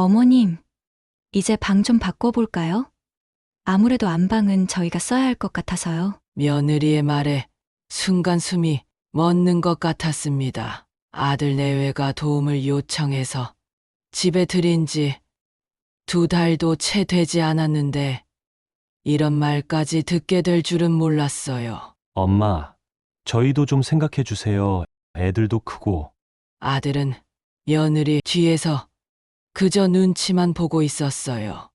어머님, 이제 방 좀 바꿔볼까요? 아무래도 안방은 저희가 써야 할 것 같아서요. 며느리의 말에 순간 숨이 멎는 것 같았습니다. 아들 내외가 도움을 요청해서 집에 들인 지 두 달도 채 되지 않았는데 이런 말까지 듣게 될 줄은 몰랐어요. 엄마, 저희도 좀 생각해 주세요. 애들도 크고. 아들은 며느리 뒤에서 그저 눈치만 보고 있었어요.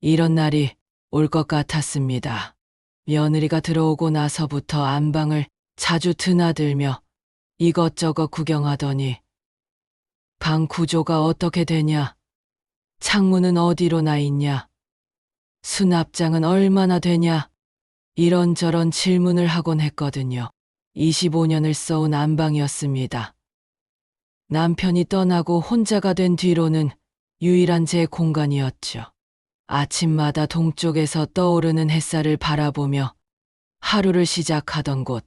이런 날이 올 것 같았습니다. 며느리가 들어오고 나서부터 안방을 자주 드나들며 이것저것 구경하더니 방 구조가 어떻게 되냐? 창문은 어디로 나 있냐? 수납장은 얼마나 되냐? 이런저런 질문을 하곤 했거든요. 25년을 써온 안방이었습니다. 남편이 떠나고 혼자가 된 뒤로는 유일한 제 공간이었죠. 아침마다 동쪽에서 떠오르는 햇살을 바라보며 하루를 시작하던 곳.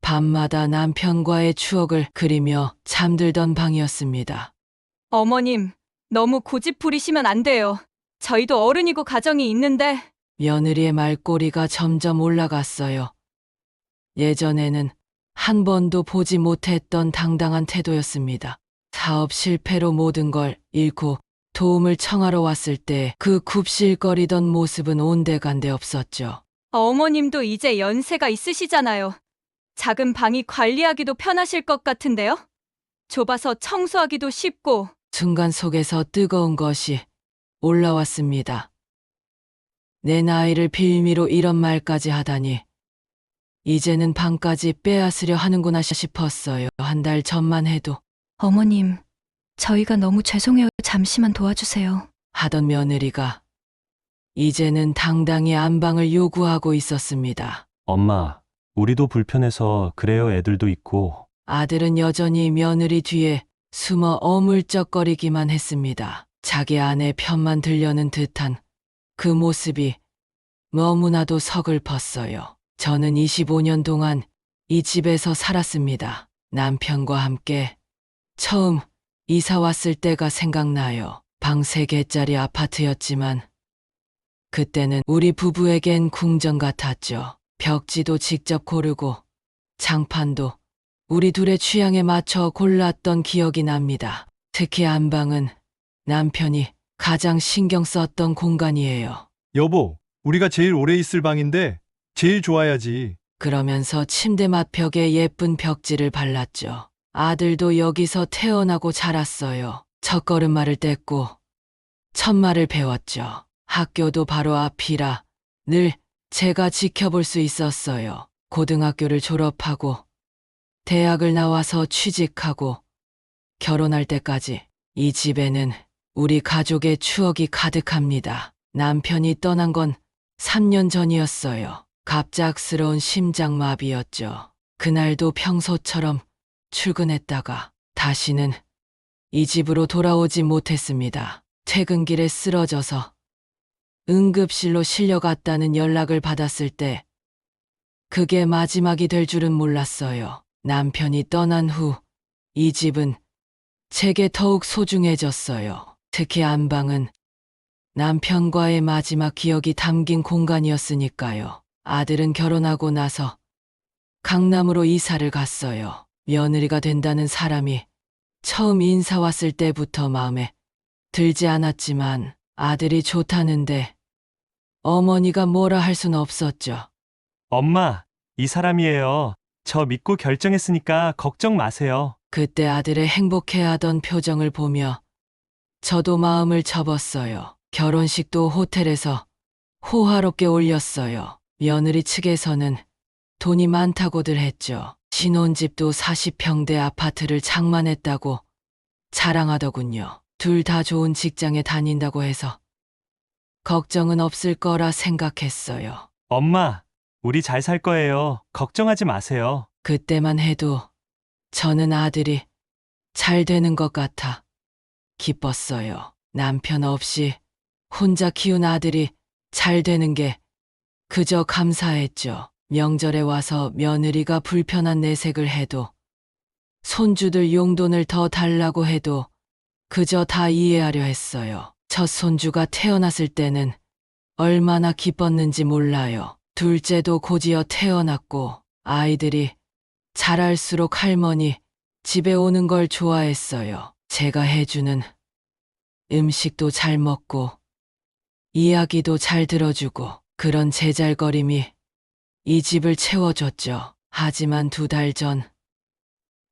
밤마다 남편과의 추억을 그리며 잠들던 방이었습니다. 어머님, 너무 고집 부리시면 안 돼요. 저희도 어른이고 가정이 있는데. 며느리의 말꼬리가 점점 올라갔어요. 예전에는 한 번도 보지 못했던 당당한 태도였습니다. 사업 실패로 모든 걸 잃고 도움을 청하러 왔을 때 그 굽실거리던 모습은 온데간데 없었죠. 어머님도 이제 연세가 있으시잖아요. 작은 방이 관리하기도 편하실 것 같은데요? 좁아서 청소하기도 쉽고. 순간 속에서 뜨거운 것이 올라왔습니다. 내 나이를 빌미로 이런 말까지 하다니. 이제는 방까지 빼앗으려 하는구나 싶었어요. 한 달 전만 해도 어머님, 저희가 너무 죄송해요. 잠시만 도와주세요. 하던 며느리가 이제는 당당히 안방을 요구하고 있었습니다. 엄마, 우리도 불편해서 그래요. 애들도 있고. 아들은 여전히 며느리 뒤에 숨어 어물쩍거리기만 했습니다. 자기 아내 편만 들려는 듯한 그 모습이 너무나도 서글펐어요. 저는 25년 동안 이 집에서 살았습니다. 남편과 함께 처음 이사 왔을 때가 생각나요. 방 3개짜리 아파트였지만 그때는 우리 부부에겐 궁전 같았죠. 벽지도 직접 고르고 장판도 우리 둘의 취향에 맞춰 골랐던 기억이 납니다. 특히 안방은 남편이 가장 신경 썼던 공간이에요. 여보, 우리가 제일 오래 있을 방인데 제일 좋아야지. 그러면서 침대 맞벽에 예쁜 벽지를 발랐죠. 아들도 여기서 태어나고 자랐어요. 첫걸음마를 뗐고 첫말을 배웠죠. 학교도 바로 앞이라 늘 제가 지켜볼 수 있었어요. 고등학교를 졸업하고 대학을 나와서 취직하고 결혼할 때까지 이 집에는 우리 가족의 추억이 가득합니다. 남편이 떠난 건 3년 전이었어요. 갑작스러운 심장마비였죠. 그날도 평소처럼 출근했다가 다시는 이 집으로 돌아오지 못했습니다. 퇴근길에 쓰러져서 응급실로 실려갔다는 연락을 받았을 때 그게 마지막이 될 줄은 몰랐어요. 남편이 떠난 후 이 집은 제게 더욱 소중해졌어요. 특히 안방은 남편과의 마지막 기억이 담긴 공간이었으니까요. 아들은 결혼하고 나서 강남으로 이사를 갔어요. 며느리가 된다는 사람이 처음 인사 왔을 때부터 마음에 들지 않았지만 아들이 좋다는데 어머니가 뭐라 할 순 없었죠. 엄마, 이 사람이에요. 저 믿고 결정했으니까 걱정 마세요. 그때 아들의 행복해하던 표정을 보며 저도 마음을 접었어요. 결혼식도 호텔에서 호화롭게 올렸어요. 며느리 측에서는 돈이 많다고들 했죠. 신혼집도 40평대 아파트를 장만했다고 자랑하더군요. 둘 다 좋은 직장에 다닌다고 해서 걱정은 없을 거라 생각했어요. 엄마, 우리 잘 살 거예요. 걱정하지 마세요. 그때만 해도 저는 아들이 잘 되는 것 같아 기뻤어요. 남편 없이 혼자 키운 아들이 잘 되는 게 그저 감사했죠. 명절에 와서 며느리가 불편한 내색을 해도 손주들 용돈을 더 달라고 해도 그저 다 이해하려 했어요. 첫 손주가 태어났을 때는 얼마나 기뻤는지 몰라요. 둘째도 고지어 태어났고 아이들이 자랄수록 할머니 집에 오는 걸 좋아했어요. 제가 해주는 음식도 잘 먹고 이야기도 잘 들어주고 그런 제잘거림이 이 집을 채워줬죠. 하지만 두 달 전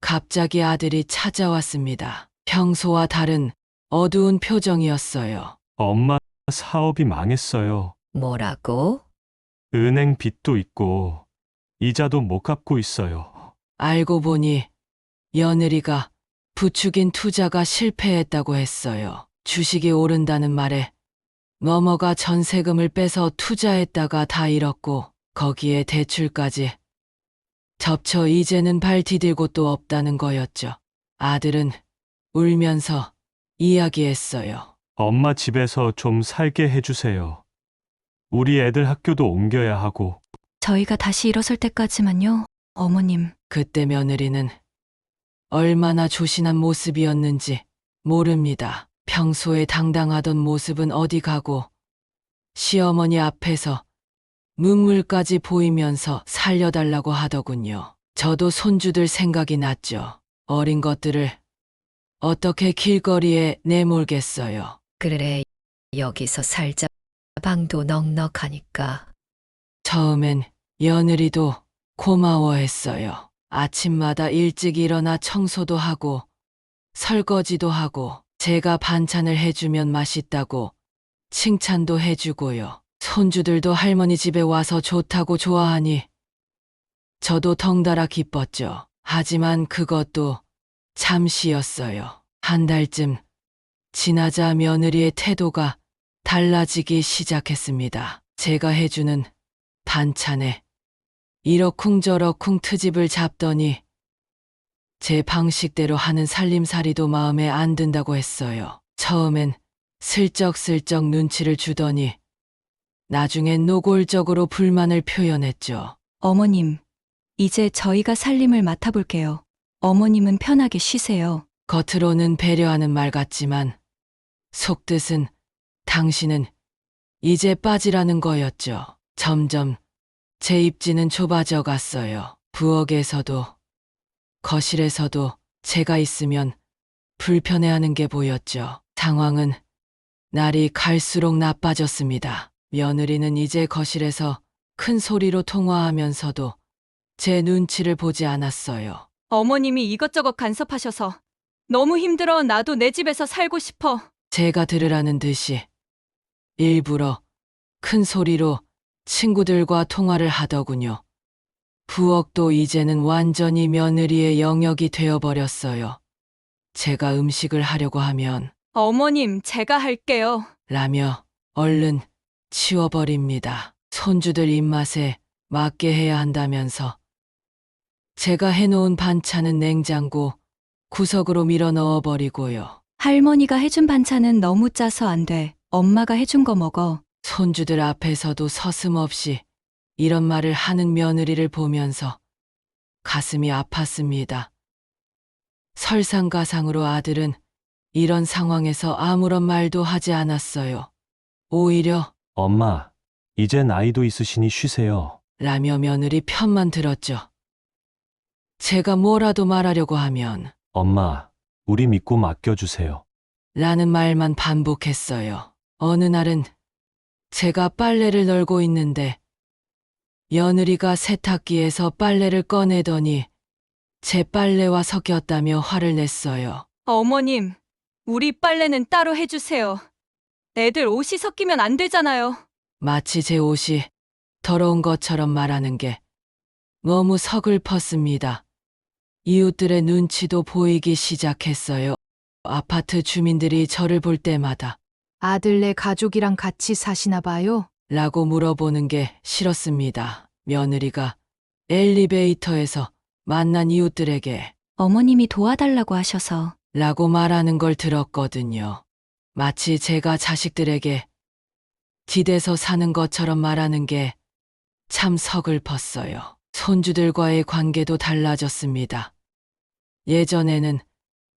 갑자기 아들이 찾아왔습니다. 평소와 다른 어두운 표정이었어요. 엄마 사업이 망했어요. 뭐라고? 은행 빚도 있고 이자도 못 갚고 있어요. 알고 보니 며느리가 부추긴 투자가 실패했다고 했어요. 주식이 오른다는 말에 넘어가 전세금을 빼서 투자했다가 다 잃었고 거기에 대출까지 접쳐 이제는 발 디딜 곳도 없다는 거였죠. 아들은 울면서 이야기했어요. 엄마 집에서 좀 살게 해주세요. 우리 애들 학교도 옮겨야 하고 저희가 다시 일어설 때까지만요, 어머님. 그때 며느리는 얼마나 조신한 모습이었는지 모릅니다. 평소에 당당하던 모습은 어디 가고 시어머니 앞에서 눈물까지 보이면서 살려달라고 하더군요. 저도 손주들 생각이 났죠. 어린 것들을 어떻게 길거리에 내몰겠어요. 그래, 여기서 살자. 방도 넉넉하니까. 처음엔 며느리도 고마워했어요. 아침마다 일찍 일어나 청소도 하고 설거지도 하고 제가 반찬을 해주면 맛있다고 칭찬도 해주고요. 손주들도 할머니 집에 와서 좋다고 좋아하니 저도 덩달아 기뻤죠. 하지만 그것도 잠시였어요. 한 달쯤 지나자 며느리의 태도가 달라지기 시작했습니다. 제가 해주는 반찬에 이러쿵저러쿵 트집을 잡더니 제 방식대로 하는 살림살이도 마음에 안 든다고 했어요. 처음엔 슬쩍슬쩍 눈치를 주더니 나중엔 노골적으로 불만을 표현했죠. 어머님, 이제 저희가 살림을 맡아볼게요. 어머님은 편하게 쉬세요. 겉으로는 배려하는 말 같지만 속뜻은 당신은 이제 빠지라는 거였죠. 점점 제 입지는 좁아져 갔어요. 부엌에서도 거실에서도 제가 있으면 불편해하는 게 보였죠. 상황은 날이 갈수록 나빠졌습니다. 며느리는 이제 거실에서 큰 소리로 통화하면서도 제 눈치를 보지 않았어요. 어머님이 이것저것 간섭하셔서 너무 힘들어 나도 내 집에서 살고 싶어. 제가 들으라는 듯이 일부러 큰 소리로 친구들과 통화를 하더군요. 부엌도 이제는 완전히 며느리의 영역이 되어버렸어요. 제가 음식을 하려고 하면 어머님, 제가 할게요. 라며 얼른 치워버립니다. 손주들 입맛에 맞게 해야 한다면서 제가 해놓은 반찬은 냉장고 구석으로 밀어 넣어버리고요. 할머니가 해준 반찬은 너무 짜서 안 돼. 엄마가 해준 거 먹어. 손주들 앞에서도 서슴없이 이런 말을 하는 며느리를 보면서 가슴이 아팠습니다. 설상가상으로 아들은 이런 상황에서 아무런 말도 하지 않았어요. 오히려 엄마, 이제 나이도 있으시니 쉬세요. 라며 며느리 편만 들었죠. 제가 뭐라도 말하려고 하면 엄마, 우리 믿고 맡겨주세요. 라는 말만 반복했어요. 어느 날은 제가 빨래를 널고 있는데 며느리가 세탁기에서 빨래를 꺼내더니 제 빨래와 섞였다며 화를 냈어요. 어머님, 우리 빨래는 따로 해주세요. 애들 옷이 섞이면 안 되잖아요. 마치 제 옷이 더러운 것처럼 말하는 게 너무 서글펐습니다. 이웃들의 눈치도 보이기 시작했어요. 아파트 주민들이 저를 볼 때마다 아들네 가족이랑 같이 사시나 봐요? 라고 물어보는 게 싫었습니다. 며느리가 엘리베이터에서 만난 이웃들에게 어머님이 도와달라고 하셔서. 라고 말하는 걸 들었거든요. 마치 제가 자식들에게 기대서 사는 것처럼 말하는 게 참 서글펐어요. 손주들과의 관계도 달라졌습니다. 예전에는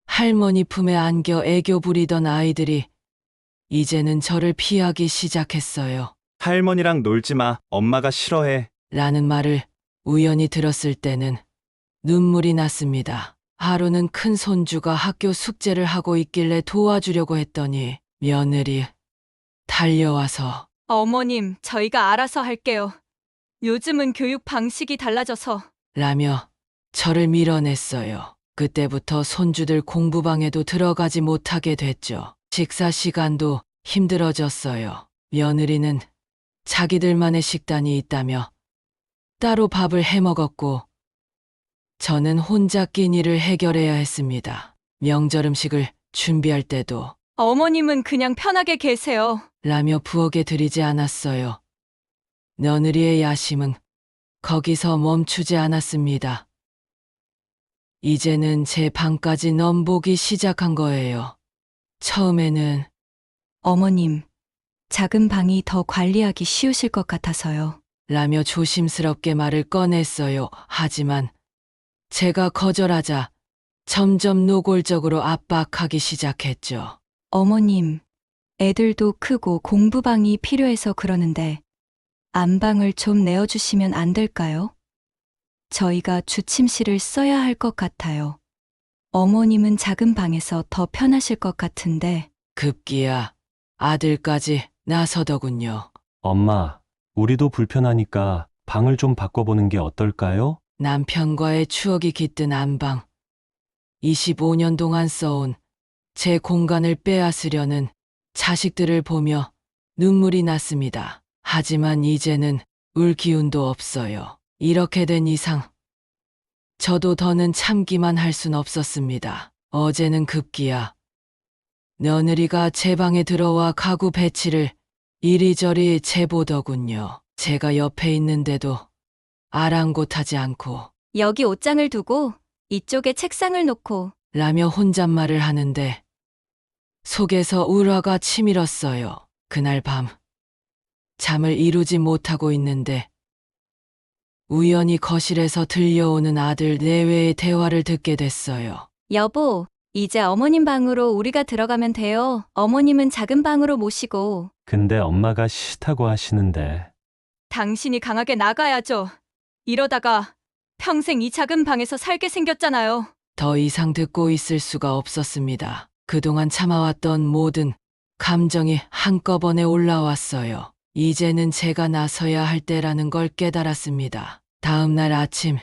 할머니 품에 안겨 애교 부리던 아이들이 이제는 저를 피하기 시작했어요. 할머니랑 놀지 마. 엄마가 싫어해. 라는 말을 우연히 들었을 때는 눈물이 났습니다. 하루는 큰 손주가 학교 숙제를 하고 있길래 도와주려고 했더니 며느리 달려와서 어머님, 저희가 알아서 할게요. 요즘은 교육 방식이 달라져서 라며 저를 밀어냈어요. 그때부터 손주들 공부방에도 들어가지 못하게 됐죠. 식사 시간도 힘들어졌어요. 며느리는 자기들만의 식단이 있다며 따로 밥을 해 먹었고 저는 혼자 끼니를 해결해야 했습니다. 명절 음식을 준비할 때도 어머님은 그냥 편하게 계세요. 라며 부엌에 들이지 않았어요. 며느리의 야심은 거기서 멈추지 않았습니다. 이제는 제 방까지 넘보기 시작한 거예요. 처음에는 어머님, 작은 방이 더 관리하기 쉬우실 것 같아서요. 라며 조심스럽게 말을 꺼냈어요. 하지만 제가 거절하자 점점 노골적으로 압박하기 시작했죠. 어머님, 애들도 크고 공부방이 필요해서 그러는데 안방을 좀 내어주시면 안 될까요? 저희가 주침실을 써야 할 것 같아요. 어머님은 작은 방에서 더 편하실 것 같은데 급기야 아들까지 나서더군요. 엄마, 우리도 불편하니까 방을 좀 바꿔보는 게 어떨까요? 남편과의 추억이 깃든 안방. 25년 동안 써온 제 공간을 빼앗으려는 자식들을 보며 눈물이 났습니다. 하지만 이제는 울 기운도 없어요. 이렇게 된 이상 저도 더는 참기만 할 순 없었습니다. 어제는 급기야 며느리가 제 방에 들어와 가구 배치를 이리저리 재보더군요. 제가 옆에 있는데도 아랑곳하지 않고 여기 옷장을 두고 이쪽에 책상을 놓고 라며 혼잣말을 하는데 속에서 울화가 치밀었어요. 그날 밤 잠을 이루지 못하고 있는데 우연히 거실에서 들려오는 아들 내외의 대화를 듣게 됐어요. 여보, 이제 어머님 방으로 우리가 들어가면 돼요. 어머님은 작은 방으로 모시고. 근데 엄마가 싫다고 하시는데. 당신이 강하게 나가야죠. 이러다가 평생 이 작은 방에서 살게 생겼잖아요. 더 이상 듣고 있을 수가 없었습니다. 그동안 참아왔던 모든 감정이 한꺼번에 올라왔어요. 이제는 제가 나서야 할 때라는 걸 깨달았습니다. 다음 날 아침,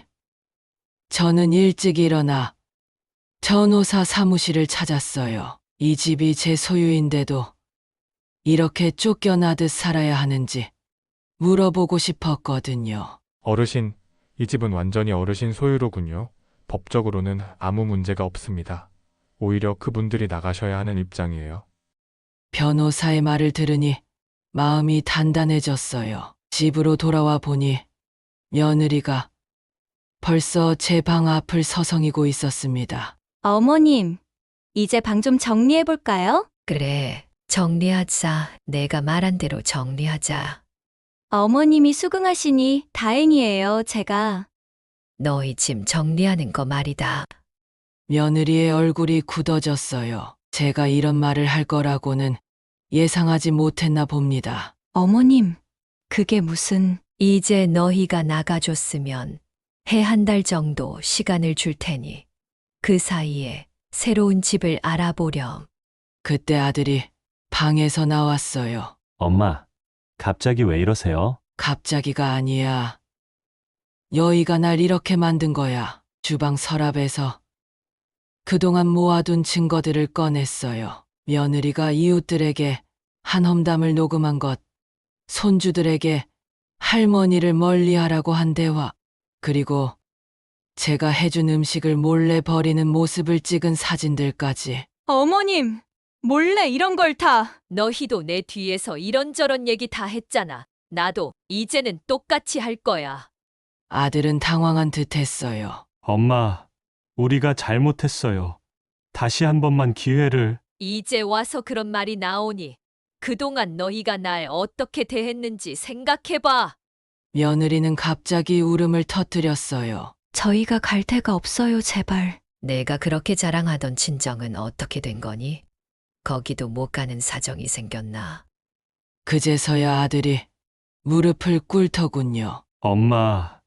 저는 일찍 일어나 변호사 사무실을 찾았어요. 이 집이 제 소유인데도 이렇게 쫓겨나듯 살아야 하는지 물어보고 싶었거든요. 어르신, 이 집은 완전히 어르신 소유로군요. 법적으로는 아무 문제가 없습니다. 오히려 그분들이 나가셔야 하는 입장이에요. 변호사의 말을 들으니 마음이 단단해졌어요. 집으로 돌아와 보니 며느리가 벌써 제 방 앞을 서성이고 있었습니다. 어머님, 이제 방 좀 정리해 볼까요? 그래, 정리하자. 내가 말한 대로 정리하자. 어머님이 수긍하시니 다행이에요, 제가. 너희 짐 정리하는 거 말이다. 며느리의 얼굴이 굳어졌어요. 제가 이런 말을 할 거라고는 예상하지 못했나 봅니다. 어머님, 그게 무슨, 이제 너희가 나가줬으면 해 한 달 정도 시간을 줄 테니 그 사이에 새로운 집을 알아보렴. 그때 아들이 방에서 나왔어요. 엄마, 갑자기 왜 이러세요? 갑자기가 아니야. 여의가 날 이렇게 만든 거야. 주방 서랍에서 그동안 모아둔 증거들을 꺼냈어요. 며느리가 이웃들에게 한 험담을 녹음한 것, 손주들에게 할머니를 멀리하라고 한 대화, 그리고 제가 해준 음식을 몰래 버리는 모습을 찍은 사진들까지. 어머님, 몰래 이런 걸 다. 너희도 내 뒤에서 이런저런 얘기 다 했잖아. 나도 이제는 똑같이 할 거야. 아들은 당황한 듯 했어요. 엄마, 우리가 잘못했어요. 다시 한 번만 기회를. 이제 와서 그런 말이 나오니 그동안 너희가 날 어떻게 대했는지 생각해봐. 며느리는 갑자기 울음을 터뜨렸어요. 저희가 갈 데가 없어요, 제발. 내가 그렇게 자랑하던 친정은 어떻게 된 거니? 거기도 못 가는 사정이 생겼나? 그제서야 아들이 무릎을 꿇더군요. 엄마,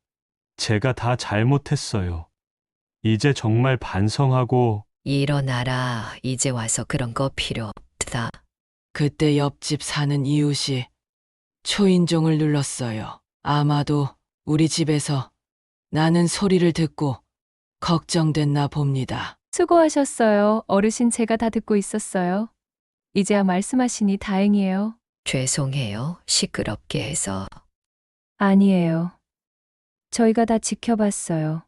제가 다 잘못했어요. 이제 정말 반성하고 일어나라. 이제 와서 그런 거 필요 없다. 그때 옆집 사는 이웃이 초인종을 눌렀어요. 아마도 우리 집에서 나는 소리를 듣고 걱정됐나 봅니다. 수고하셨어요. 어르신 제가 다 듣고 있었어요. 이제야 말씀하시니 다행이에요. 죄송해요. 시끄럽게 해서. 아니에요. 저희가 다 지켜봤어요.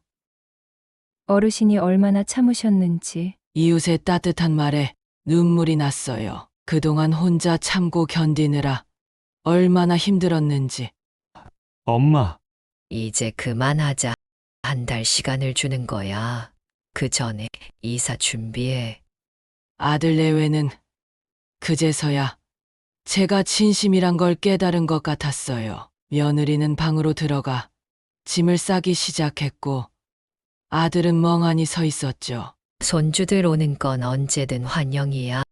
어르신이 얼마나 참으셨는지. 이웃의 따뜻한 말에 눈물이 났어요. 그동안 혼자 참고 견디느라 얼마나 힘들었는지. 엄마, 이제 그만하자. 한 달 시간을 주는 거야. 그 전에 이사 준비해. 아들 내외는 그제서야 제가 진심이란 걸 깨달은 것 같았어요. 며느리는 방으로 들어가 짐을 싸기 시작했고 아들은 멍하니 서 있었죠. 손주들 오는 건 언제든 환영이야.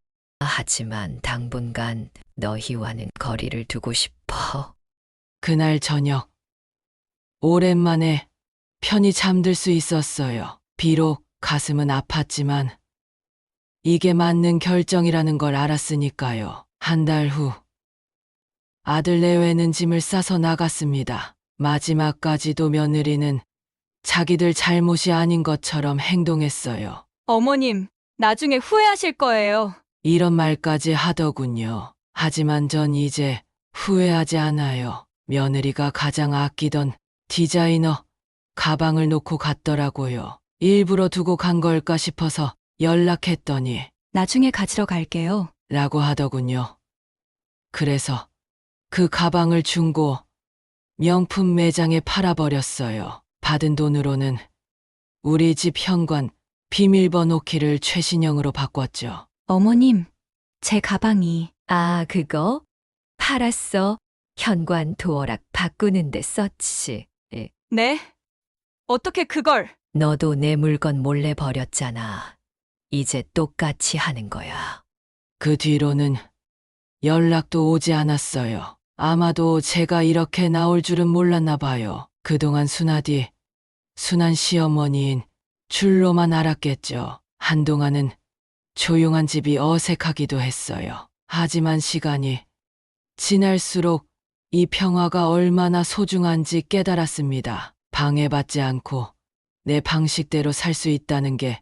하지만 당분간 너희와는 거리를 두고 싶어. 그날 저녁 오랜만에 편히 잠들 수 있었어요. 비록 가슴은 아팠지만 이게 맞는 결정이라는 걸 알았으니까요. 한 달 후 아들 내외는 짐을 싸서 나갔습니다. 마지막까지도 며느리는 자기들 잘못이 아닌 것처럼 행동했어요. 어머님, 나중에 후회하실 거예요. 이런 말까지 하더군요. 하지만 전 이제 후회하지 않아요. 며느리가 가장 아끼던 디자이너 가방을 놓고 갔더라고요. 일부러 두고 간 걸까 싶어서 연락했더니 나중에 가지러 갈게요. 라고 하더군요. 그래서 그 가방을 중고 명품 매장에 팔아버렸어요. 받은 돈으로는 우리 집 현관 비밀번호 키를 최신형으로 바꿨죠. 어머님, 제 가방이 아, 그거? 팔았어. 현관 도어락 바꾸는데 썼지. 예. 네? 어떻게 그걸? 너도 내 물건 몰래 버렸잖아. 이제 똑같이 하는 거야. 그 뒤로는 연락도 오지 않았어요. 아마도 제가 이렇게 나올 줄은 몰랐나 봐요. 그동안 순하디, 순한 시어머니인 줄로만 알았겠죠. 한동안은 조용한 집이 어색하기도 했어요. 하지만 시간이 지날수록 이 평화가 얼마나 소중한지 깨달았습니다. 방해받지 않고 내 방식대로 살 수 있다는 게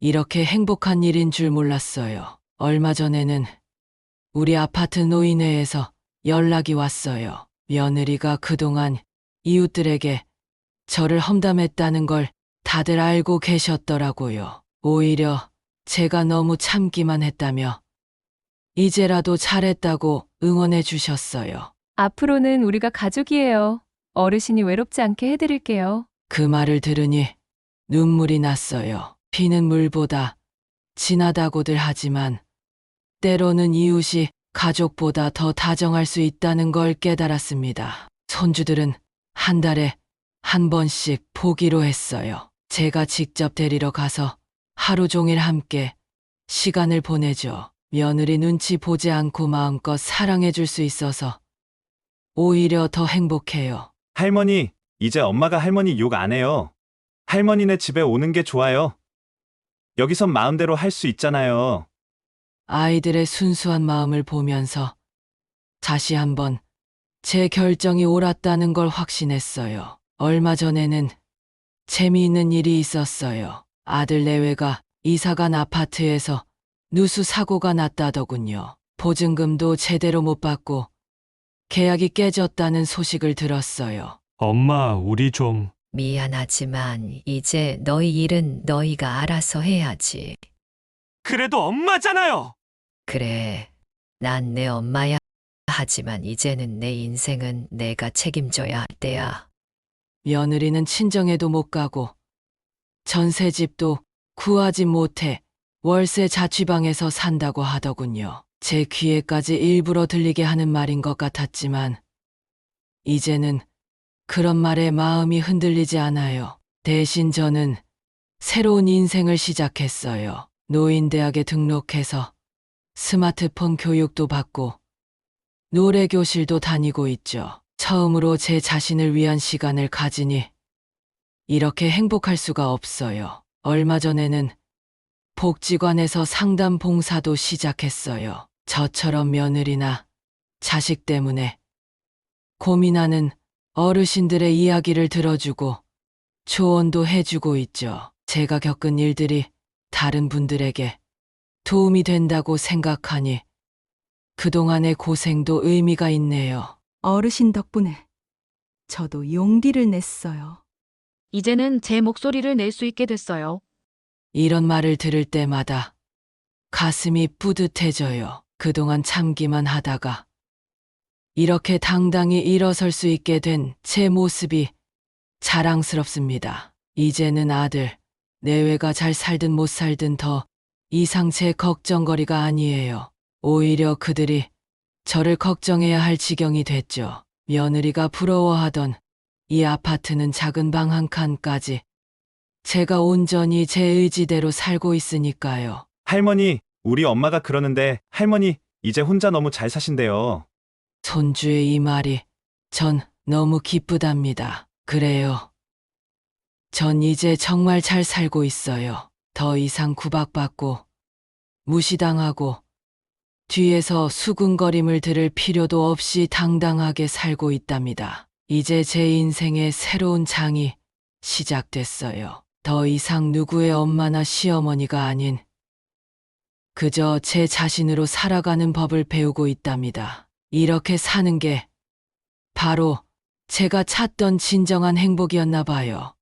이렇게 행복한 일인 줄 몰랐어요. 얼마 전에는 우리 아파트 노인회에서 연락이 왔어요. 며느리가 그동안 이웃들에게 저를 험담했다는 걸 다들 알고 계셨더라고요. 오히려 제가 너무 참기만 했다며 이제라도 잘했다고 응원해 주셨어요. 앞으로는 우리가 가족이에요. 어르신이 외롭지 않게 해드릴게요. 그 말을 들으니 눈물이 났어요. 피는 물보다 진하다고들 하지만 때로는 이웃이 가족보다 더 다정할 수 있다는 걸 깨달았습니다. 손주들은 한 달에 한 번씩 보기로 했어요. 제가 직접 데리러 가서 하루 종일 함께 시간을 보내죠. 며느리 눈치 보지 않고 마음껏 사랑해 줄 수 있어서 오히려 더 행복해요. 할머니, 이제 엄마가 할머니 욕 안 해요. 할머니네 집에 오는 게 좋아요. 여기선 마음대로 할 수 있잖아요. 아이들의 순수한 마음을 보면서 다시 한번 제 결정이 옳았다는 걸 확신했어요. 얼마 전에는 재미있는 일이 있었어요. 아들 내외가 이사간 아파트에서 누수 사고가 났다더군요. 보증금도 제대로 못 받고 계약이 깨졌다는 소식을 들었어요. 엄마, 우리 좀 미안하지만 이제 너희 일은 너희가 알아서 해야지. 그래도 엄마잖아요. 그래. 난 내 엄마야. 하지만 이제는 내 인생은 내가 책임져야 할 때야. 며느리는 친정에도 못 가고 전세집도 구하지 못해 월세 자취방에서 산다고 하더군요. 제 귀에까지 일부러 들리게 하는 말인 것 같았지만 이제는 그런 말에 마음이 흔들리지 않아요. 대신 저는 새로운 인생을 시작했어요. 노인대학에 등록해서 스마트폰 교육도 받고 노래교실도 다니고 있죠. 처음으로 제 자신을 위한 시간을 가지니 이렇게 행복할 수가 없어요. 얼마 전에는 복지관에서 상담 봉사도 시작했어요. 저처럼 며느리나 자식 때문에 고민하는 어르신들의 이야기를 들어주고 조언도 해주고 있죠. 제가 겪은 일들이 다른 분들에게 도움이 된다고 생각하니 그동안의 고생도 의미가 있네요. 어르신 덕분에 저도 용기를 냈어요. 이제는 제 목소리를 낼 수 있게 됐어요. 이런 말을 들을 때마다 가슴이 뿌듯해져요. 그동안 참기만 하다가 이렇게 당당히 일어설 수 있게 된 제 모습이 자랑스럽습니다. 이제는 아들, 내외가 잘 살든 못 살든 더 이상 제 걱정거리가 아니에요. 오히려 그들이 저를 걱정해야 할 지경이 됐죠. 며느리가 부러워하던 이 아파트는 작은 방 한 칸까지 제가 온전히 제 의지대로 살고 있으니까요. 할머니, 우리 엄마가 그러는데 할머니 이제 혼자 너무 잘 사신대요. 손주의 이 말이 전 너무 기쁘답니다. 그래요. 전 이제 정말 잘 살고 있어요. 더 이상 구박받고 무시당하고 뒤에서 수군거림을 들을 필요도 없이 당당하게 살고 있답니다. 이제 제 인생의 새로운 장이 시작됐어요. 더 이상 누구의 엄마나 시어머니가 아닌 그저 제 자신으로 살아가는 법을 배우고 있답니다. 이렇게 사는 게 바로 제가 찾던 진정한 행복이었나 봐요.